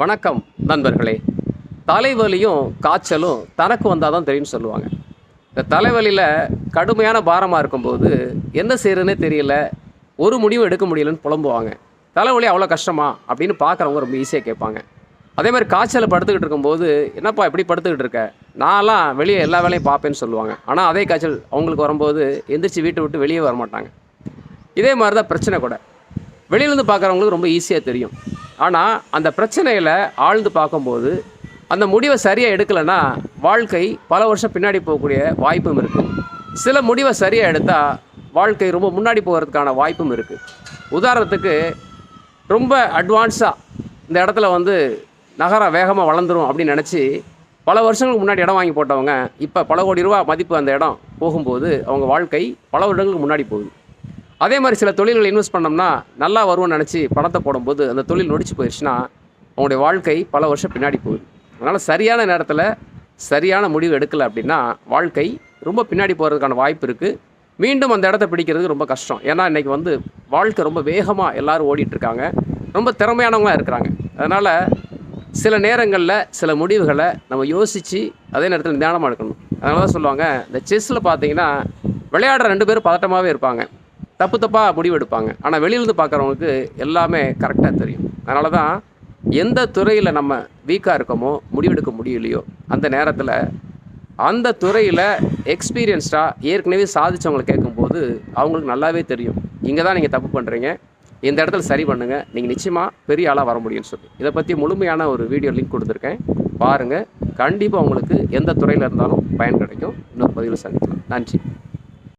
வணக்கம் நண்பர்களே. தலைவலியும் காய்ச்சலும் தனக்கு வந்தால் தான் தெரியும்னு சொல்லுவாங்க. இந்த தலைவலியில் கடுமையான பாரமாக இருக்கும்போது என்ன செய்யறதுனே தெரியல. ஒரு முடிவும் எடுக்க முடியலன்னு புலம்புவாங்க. தலைவலி அவ்வளோ கஷ்டமா? அப்படின்னு பார்க்குறவங்க ரொம்ப ஈஸியாக கேட்பாங்க. அதே மாதிரி காய்ச்சலை படுத்துக்கிட்டு இருக்கும்போது என்னப்பா இப்படி படுத்துக்கிட்டு இருக்க? நான்லாம் வெளியே எல்லா வேலையும் பார்ப்பேன்னு சொல்லுவாங்க. ஆனால் அதே காய்ச்சல் அவங்களுக்கு வரும்போது எந்திரிச்சு வீட்டை விட்டு வெளியே வர மாட்டாங்க இதே மாதிரி தான் பிரச்சனை கூட. வெளியிலேருந்து பார்க்குறவங்களுக்கு ரொம்ப ஈஸியாக தெரியும். ஆனால் அந்த பிரச்சனையில் ஆழ்ந்து பார்க்கும்போது அந்த முடிவை சரியாக எடுக்கலைன்னா வாழ்க்கை பல வருஷம் பின்னாடி போகக்கூடிய வாய்ப்பும் இருக்குது சில முடிவை சரியாக எடுத்தால் வாழ்க்கை ரொம்ப முன்னாடி போகிறதுக்கான வாய்ப்பும் இருக்குது உதாரணத்துக்கு ரொம்ப அட்வான்ஸாக இந்த இடத்துல வந்து நகரம் வேகமாக வளர்ந்துரும் அப்படின்னு நினச்சி பல வருஷங்களுக்கு முன்னாடி இடம் வாங்கி போட்டவங்க இப்போ பல கோடி ரூபா மதிப்பு அந்த இடம் போகும்போது அவங்க வாழ்க்கை பல வருடங்களுக்கு முன்னாடி போகுது. அதே மாதிரி சில தொழில்கள் இன்வெஸ்ட் பண்ணோம்னா நல்லா வரும்னு நினச்சி பணத்தை போடும்போது அந்த தொழில் நொடிச்சு போயிடுச்சுன்னா அவங்களுடைய வாழ்க்கை பல வருஷம் பின்னாடி போகுது. அதனால் சரியான நேரத்தில் சரியான முடிவு எடுக்கலை அப்படின்னா வாழ்க்கை ரொம்ப பின்னாடி போகிறதுக்கான வாய்ப்பு இருக்குது மீண்டும் அந்த இடத்த பிடிக்கிறது ரொம்ப கஷ்டம். ஏன்னா இன்றைக்கி வந்து வாழ்க்கை ரொம்ப வேகமாக எல்லாரும் ஓடிட்டுருக்காங்க ரொம்ப திறமையானவங்களாக இருக்கிறாங்க. அதனால் சில நேரங்களில் சில முடிவுகளை நம்ம யோசித்து அதே நேரத்தில் நிதானமாக எடுக்கணும். அதனால தான் சொல்லுவாங்க இந்த செஸ்ஸில் பார்த்தீங்கன்னா விளையாடுற ரெண்டு பேரும் பதட்டமாகவே இருப்பாங்க. தப்பு தப்பாக முடிவு எடுப்பாங்க ஆனால் வெளியிலேருந்து பார்க்குறவங்களுக்கு எல்லாமே கரெக்டாக தெரியும். அதனால தான் எந்த துறையில் நம்ம வீக்காக இருக்கோமோ முடிவெடுக்க முடியலையோ அந்த நேரத்தில் அந்த துறையில் எக்ஸ்பீரியன்ஸ்டாக ஏற்கனவே சாதிச்சவங்களை கேட்கும்போது அவங்களுக்கு நல்லாவே தெரியும். இங்கே தான் நீங்கள் தப்பு பண்ணுறீங்க இந்த இடத்துல சரி பண்ணுங்கள் நீங்கள் நிச்சயமாக பெரிய ஆளாக வர முடியும்னு சொல்லி. இதை பற்றி முழுமையான ஒரு வீடியோ லிங்க் கொடுத்துருக்கேன். பாருங்கள் கண்டிப்பாக உங்களுக்கு எந்த துறையில் இருந்தாலும் பயன் கிடைக்கும். இன்னொரு பதிவில் சந்திக்கலாம். நன்றி.